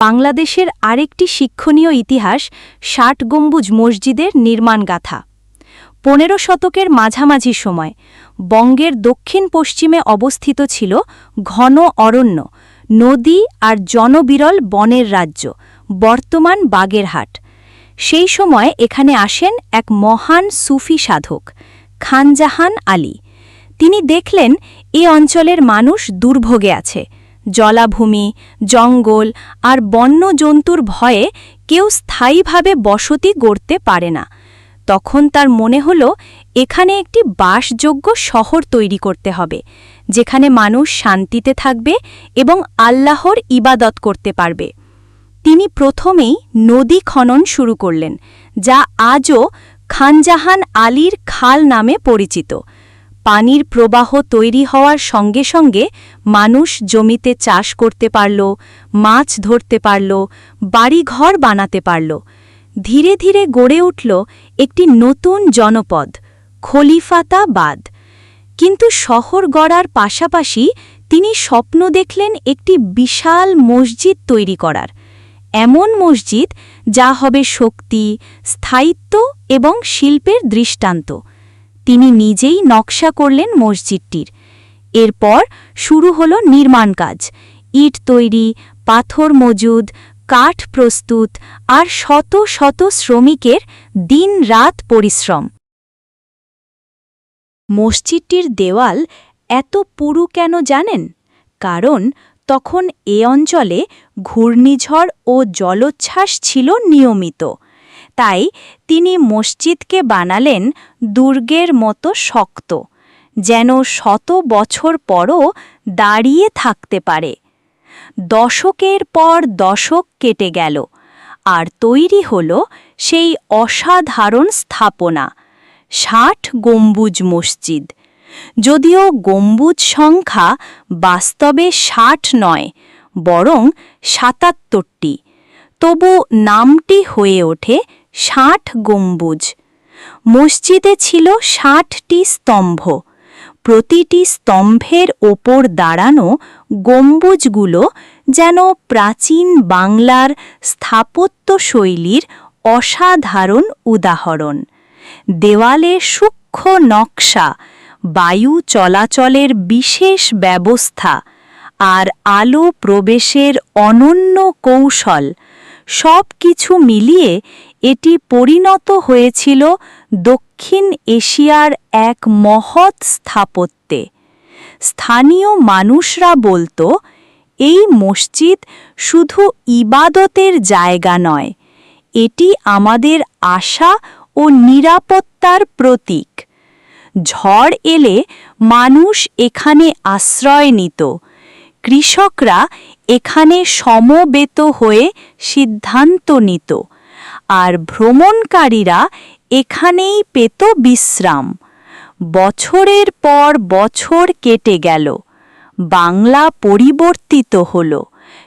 বাংলাদেশের আরেকটি শিক্ষণীয় ইতিহাস ষাট গম্বুজ মসজিদের নির্মাণগাথা। পনেরো শতকের মাঝামাঝি সময় বঙ্গের দক্ষিণ পশ্চিমে অবস্থিত ছিল ঘন অরণ্য, নদী আর জনবিরল বনের রাজ্য, বর্তমান বাগেরহাট। সেই সময় এখানে আসেন এক মহান সুফি সাধক খানজাহান আলী। তিনি দেখলেন, এ অঞ্চলের মানুষ দুর্ভোগে আছে। জলাভূমি, জঙ্গল আর বন্য জন্তুর ভয়ে কেউ স্থায়ীভাবে বসতি গড়তে পারে না। তখন তার মনে হল, এখানে একটি বাসযোগ্য শহর তৈরি করতে হবে, যেখানে মানুষ শান্তিতে থাকবে এবং আল্লাহর ইবাদত করতে পারবে। তিনি প্রথমেই নদী খনন শুরু করলেন, যা আজও খানজাহান আলীর খাল নামে পরিচিত। পানির প্রবাহ তৈরি হওয়ার সঙ্গে সঙ্গে মানুষ জমিতে চাষ করতে পারল, মাছ ধরতে পারল, বাড়িঘর বানাতে পারল। ধীরে ধীরে গড়ে উঠল একটি নতুন জনপদ, খলিফাতাবাদ। কিন্তু শহর গড়ার পাশাপাশি তিনি স্বপ্ন দেখলেন একটি বিশাল মসজিদ তৈরি করার। এমন মসজিদ যা হবে শক্তি, স্থায়িত্ব এবং শিল্পের দৃষ্টান্ত। তিনি নিজেই নকশা করলেন মসজিদটির। এরপর শুরু হল নির্মাণ কাজ। ইট তৈরি, পাথর মজুদ, কাঠ প্রস্তুত আর শত শত শ্রমিকের দিন রাত পরিশ্রম। মসজিদটির দেওয়াল এত পুরু কেন জানেন? কারণ তখন এ অঞ্চলে ঘূর্ণিঝড় ও জলোচ্ছ্বাস ছিল নিয়মিত। তাই তিনি মসজিদকে বানালেন দুর্গের মতো শক্ত, যেন শত বছর পরও দাঁড়িয়ে থাকতে পারে। দশকের পর দশক কেটে গেল, আর তৈরি হল সেই অসাধারণ স্থাপনা, ষাট গম্বুজ মসজিদ। যদিও গম্বুজ সংখ্যা বাস্তবে ষাট নয়, বরং সাতাত্তরটি, তবু নামটি হয়ে ওঠে ষাট গম্বুজ। মসজিদে ছিল ষাটটি স্তম্ভ। প্রতিটি স্তম্ভের ওপর দাঁড়ানো গম্বুজগুলো যেন প্রাচীন বাংলার স্থাপত্যশৈলীর অসাধারণ উদাহরণ। দেওয়ালে সূক্ষ্ম নকশা, বায়ু চলাচলের বিশেষ ব্যবস্থা, আর আলো প্রবেশের অনন্য কৌশল। সব কিছু মিলিয়ে এটি পরিণত হয়েছিল দক্ষিণ এশিয়ার এক মহৎ স্থাপত্যে। স্থানীয় মানুষরা বলতো, এই মসজিদ শুধু ইবাদতের জায়গা নয়, এটি আমাদের আশা ও নিরাপত্তার প্রতীক। ঝড় এলে মানুষ এখানে আশ্রয় নিত কৃষকরা এখানে সমবেত হয়ে সিদ্ধান্ত নিত। আর ভ্রমণকারীরা এখানেই পেত বিশ্রাম। বছরের পর বছর কেটে গেল। বাংলা পরিবর্তিত হল।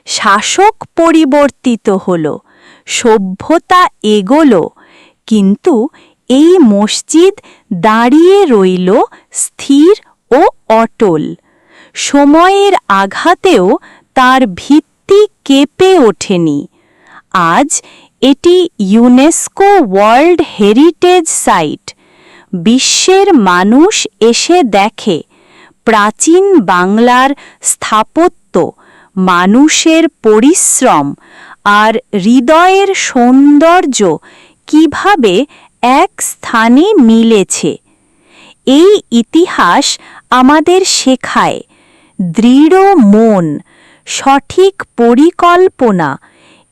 শাসক পরিবর্তিত হল। সভ্যতা এগোলো। কিন্তু এই মসজিদ দাঁড়িয়ে রইল স্থির ও অটল। সময়ের আঘাতেও তার ভিত্তি কেঁপে ওঠেনি। আজ এটি ইউনেস্কো ওয়ার্ল্ড হেরিটেজ সাইট। বিশ্বের মানুষ এসে দেখে, প্রাচীন বাংলার স্থাপত্য, মানুষের পরিশ্রম আর হৃদয়ের সৌন্দর্য কীভাবে এক স্থানে মিলেছে। এই ইতিহাস আমাদের শেখায় দৃঢ় মন, সঠিক পরিকল্পনা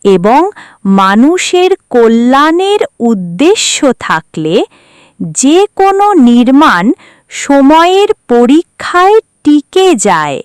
এবং মানুষের কল্যাণের উদ্দেশ্য থাকলে যে কোনো নির্মাণ সময়ের পরীক্ষায় টিকে যায়।